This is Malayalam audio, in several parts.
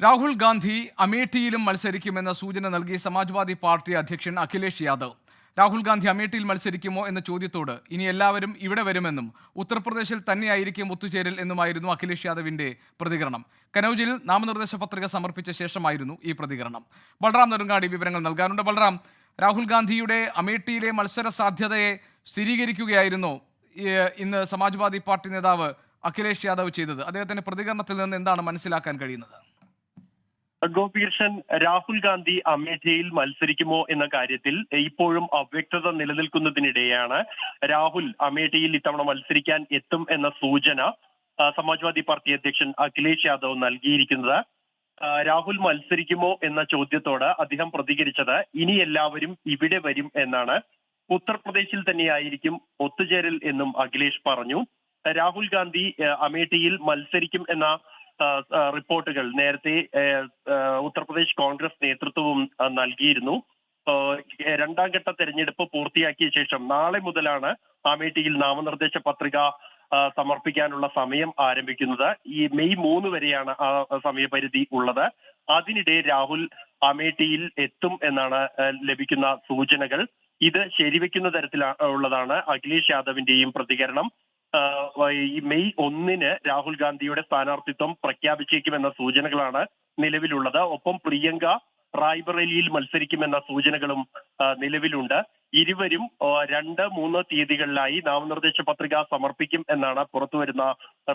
രാഹുൽ ഗാന്ധി അമേഠിയിലും മത്സരിക്കുമെന്ന സൂചന നൽകി സമാജ്വാദി പാർട്ടി അധ്യക്ഷൻ അഖിലേഷ് യാദവ്. രാഹുൽ ഗാന്ധി അമേഠിയിൽ മത്സരിക്കുമോ എന്ന ചോദ്യത്തോട് ഇനി എല്ലാവരും ഇവിടെ വരുമെന്നും ഉത്തർപ്രദേശിൽ തന്നെയായിരിക്കും ഒത്തുചേരൽ എന്നുമായിരുന്നു അഖിലേഷ് യാദവിന്റെ പ്രതികരണം. കനൌജിൽ നാമനിർദ്ദേശ പത്രിക സമർപ്പിച്ച ശേഷമായിരുന്നു ഈ പ്രതികരണം. ബൽറാം നെടുങ്ങാടി വിവരങ്ങൾ നൽകാനുണ്ട്. ബൽറാം രാഹുൽ ഗാന്ധിയുടെ അമേഠിയിലെ മത്സര സാധ്യതയെ സ്ഥിരീകരിക്കുകയായിരുന്നു ഇന്ന് സമാജ്വാദി പാർട്ടി നേതാവ് അഖിലേഷ് യാദവ് ചെയ്തത്. അദ്ദേഹത്തിന്റെ പ്രതികരണത്തിൽ നിന്ന് എന്താണ് മനസ്സിലാക്കാൻ കഴിയുന്നത്? ഗോപികൃഷ്ണൻ രാഹുൽ ഗാന്ധി അമേഠിയിൽ മത്സരിക്കുമോ എന്ന കാര്യത്തിൽ ഇപ്പോഴും അവ്യക്തത നിലനിൽക്കുന്നതിനിടെയാണ് രാഹുൽ അമേഠിയിൽ ഇത്തവണ മത്സരിക്കാൻ എത്തും എന്ന സൂചന സമാജ്വാദി പാർട്ടി അധ്യക്ഷൻ അഖിലേഷ് യാദവ് നൽകിയിരിക്കുന്നത്. രാഹുൽ മത്സരിക്കുമോ എന്ന ചോദ്യത്തോട് അദ്ദേഹം പ്രതികരിച്ചത് ഇനി എല്ലാവരും ഇവിടെ വരും എന്നാണ്. ഉത്തർപ്രദേശിൽ തന്നെയായിരിക്കും ഒത്തുചേരൽ എന്നും അഖിലേഷ് പറഞ്ഞു. രാഹുൽ ഗാന്ധി അമേഠിയിൽ മത്സരിക്കും എന്ന റിപ്പോർട്ടുകൾ. നേരത്തെ ഉത്തർപ്രദേശ് കോൺഗ്രസ് നേതൃത്വവും നൽകിയിരുന്നു. രണ്ടാം ഘട്ട തെരഞ്ഞെടുപ്പ് പൂർത്തിയാക്കിയ ശേഷം നാളെ മുതലാണ് അമേഠിയിൽ നാമനിർദ്ദേശ പത്രിക സമർപ്പിക്കാനുള്ള സമയം ആരംഭിക്കുന്നത്. ഈ മെയ് മൂന്ന് വരെയാണ് ആ സമയപരിധി ഉള്ളത്. അതിനിടെ രാഹുൽ അമേഠിയിൽ എത്തും എന്നാണ് ലഭിക്കുന്ന സൂചനകൾ. ഇത് ശരിവെക്കുന്ന തരത്തിലുള്ളതാണ് അഖിലേഷ് യാദവിന്റെയും പ്രതികരണം. മെയ് ഒന്നിന് രാഹുൽ ഗാന്ധിയുടെ സ്ഥാനാർത്ഥിത്വം പ്രഖ്യാപിച്ചേക്കുമെന്ന സൂചനകളാണ് നിലവിലുള്ളത്. ഒപ്പം പ്രിയങ്ക റായ്ബറേലിയിൽ മത്സരിക്കുമെന്ന സൂചനകളും നിലവിലുണ്ട്. ഇരുവരും രണ്ട് മൂന്ന് തീയതികളിലായി നാമനിർദ്ദേശ പത്രിക സമർപ്പിക്കും എന്നാണ് പുറത്തുവരുന്ന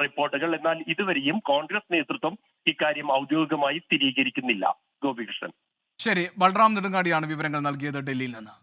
റിപ്പോർട്ടുകൾ. എന്നാൽ ഇതുവരെയും കോൺഗ്രസ് നേതൃത്വം ഇക്കാര്യം ഔദ്യോഗികമായി സ്ഥിരീകരിക്കുന്നില്ല. ഗോപികൃഷ്ണൻ. ശരി ബൽറാം നെടുങ്ങാടിയാണ് വിവരങ്ങൾ നൽകിയത് ഡൽഹിയിൽ നിന്ന്.